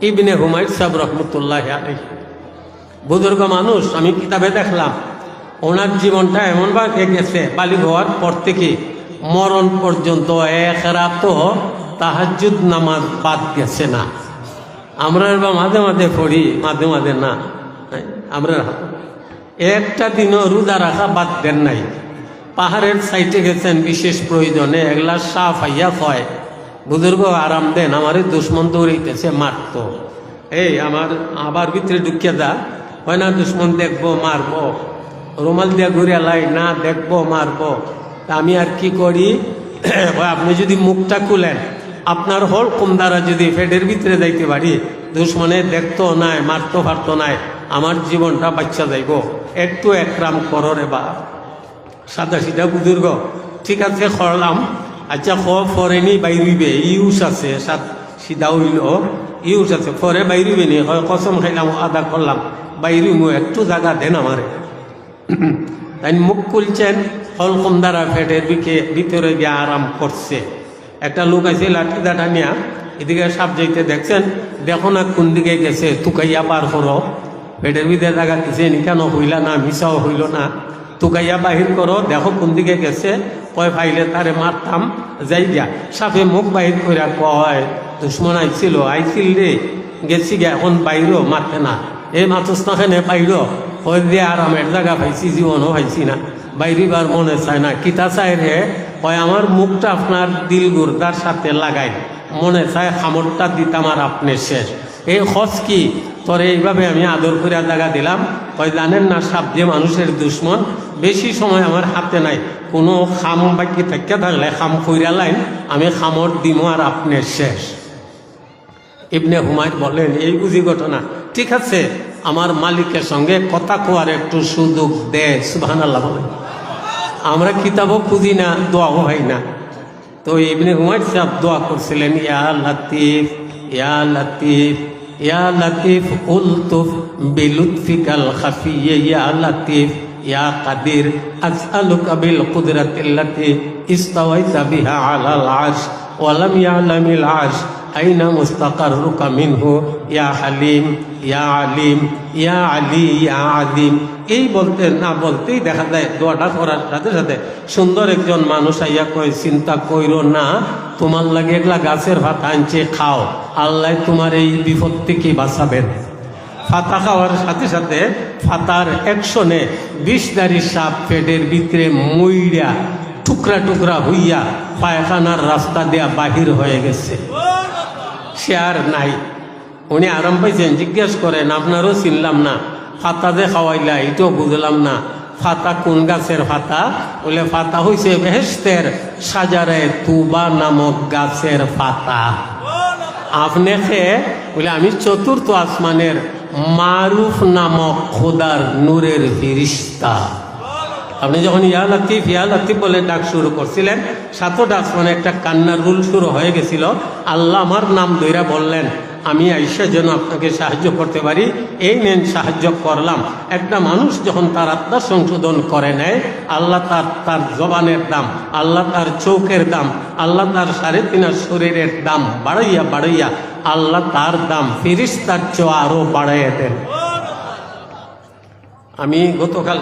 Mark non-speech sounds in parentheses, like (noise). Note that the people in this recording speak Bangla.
ইবনে হুমায়ুদ সাহেব রহমতুল্লাহ আলহী বুজুর্গ মানুষ, আমি কিতাবে দেখলাম, ওনার জীবনটা এমনভাবে গেছে, বালি হওয়ার পর থেকে মরণ পর্যন্ত এক রাতও তাহাজুদ নামাজ বাদ গেছে না। আমরা এবার মাঝে মাঝে পড়ি, মাঝে মাঝে না। আমরা একটা দিনও রোজা রাখা বাদ দেন নাই। পাহাড়ের সাইটে গেছেন, বিশেষ প্রয়োজনে এগুলা সাফ আইয়া হয়। বুজুর্গ, আরাম দেন আমারে দুশ্মন দৌড়াইতেছে, মারতো। এই, আমার আবার ভিতরে ঢুকিয়ে দা হয় না, দুশ্মন দেখব, মারবো। রুমাল দিয়ে ঘুরে লাই, না, দেখব, মারবো। আমি আর কি করি? (coughs) আপনি যদি মুখটা খুলেন, আপনার হল কম দ্বারা যদি ফেডের ভিতরে যাইতে পারি, দুশ্মনে দেখতো নাই, মারতো পারতো নাই, আমার জীবনটা বাচ্চা যাইব। একটু একরাম করো রে বা সাদা সিধা বুজুর্গ, ঠিক আছে করলাম আচ্ছা খ ফরেনি বাইরিবে ইউস আছে, সাত সিধা হইল ইউস আছে ফরে বাইরিবে নি। হয় কসম খাইলাম আদা করলাম বাইরি মু একটু জায়গা দেন আমারে তাই মুখ খুলছেন হলকম দ্বারা ফেটের বিকে ভিতরে গিয়ে আরাম করছে একটা লোক আছে, লাঠি দাটা নিয়া এদিকে সাপ যাইতে দেখছেন, দেখো না কোন দিকে গেছে, তুকাইয়া পার করো পেটের ভিতরে জায়গা দিছে নি কেন হইলা না মিশাও হইল না। তুকাইয়া বাহির করো, দেখো কোন দিকে গেছে। কয় ফাইলে তারে মারতাম, যাই গিয়া সাপে মুখ বাহির করে কয়, দুশ্মন আইছিল আইছিল রে, গেছি গিয়া, এখন বাইরও মারতে না। এই মাতুস না খানে বাইর ওই দিয়ে আরামের জায়গা পাইছি, জীবনও পাইছি না। বাইরিবার মনে চায় না, কিতা চায় রে? কয়, আমার মুখটা আপনার দিল গুর্দার সাথে লাগাই। মনে চায় খামরটা দিতাম আর আপনি শেষ। এই খস কি? তোর এইভাবে আমি আদর করে জায়গা দিলাম? কয়, জানেন না, সাপ যে মানুষের দুশ্মন বেশি সময় আমার হাতে নাই। কোনো খাম বাকি থেকে থাকলে খাম কইরা লাইন, আমি খামর দিম আর আপনি শেষ। ইবনে হুমায়ুন বলেন, এই বুঝি ঘটনা। ঠিক আছে, আমার মালিকের সঙ্গে কথা কোয়ার একটু সুযোগ দে সুবাহান আল্লাহ আমরা কিতাবও খুঁজি না, দোয়াও হয় না। তো ইবনে হুমায়ুন সাহেব দোয়া করছিলেন, ইয়া লাতিফ ইয়া লাতিফ ইয়া লাতিফ, উলতুফ বিলুৎফিকাল খাফিয়ে, ইয়া লাতিফ। ইয়া কাদির, আসআলুকা বিল কুদরাতিল্লাতি ইস্তাওয়াইতা বিহা আলাল আরশ ওয়ালাম ইয়ালামিল আরশ, আইনা মুস্তাকাররুকা মিনহু, ইয়া হালিম, ইয়া আলিম, ইয়া আলী, ইয়া আদিম এই বলতে না বলতেই দেখা যায়, দোয়াটা করার সাথে সাথে সুন্দর একজন মানুষ আইয়া কয়, চিন্তা কইরো না, তোমার লাগে এগুলা গাছের ভাত আনছে, খাও। আল্লাহ তোমার এই বিপদ থেকে বাঁচাবেন। ফাতা খাওয়ার সাথে সাথে ফাতার একশনে বিষদারি সাপ পেটের ভিতরে মইরা টুকরা টুকরা হইয়া পায়খানার রাস্তা দেয়া বাহির হয়ে গেছে। সে আর নাই। উনি আরাম পাইছেন, জিজ্ঞেস করেন, আপনারও চিনলাম না? ফাতা যে খাওয়াইলা, এটাও বুঝলাম না। ফাতা কোন গাছের ফাতা? বলে, ফাতা হইছে বেহেস্তের সাজারে তুবা নামক গাছের ফাতা। আপনি খেয়ে বলে, আমি চতুর্থ আসমানের মারুফ নামক খোদার নূরের ফিরিস্তা। আপনি যখন ইয়া লাতিফ ইয়া লাতিফ বলে ডাক শুরু করছিলেন, সাতটা আসমানে একটা কান্নার রুল শুরু হয়ে গেছিল। আল্লাহ আমার নাম দইরা বললেন, আমি আইসা যেন আপনাকে সাহায্য করতে পারি, এই নেন সাহায্য করলাম। একটা মানুষ যখন তার আত্মার সংশোধন করে নেয়, আল্লাহ তার তার জবানের দাম, আল্লাহ তার চৌকের দাম, আল্লাহ তার সাড়ে তিনার শরীরের দাম বাড়াইয়া বাড়াইয়া আল্লাহ তার দাম ফিরিস্তার চেয়ে আরও বাড়াইয়া দেন। আমি গতকাল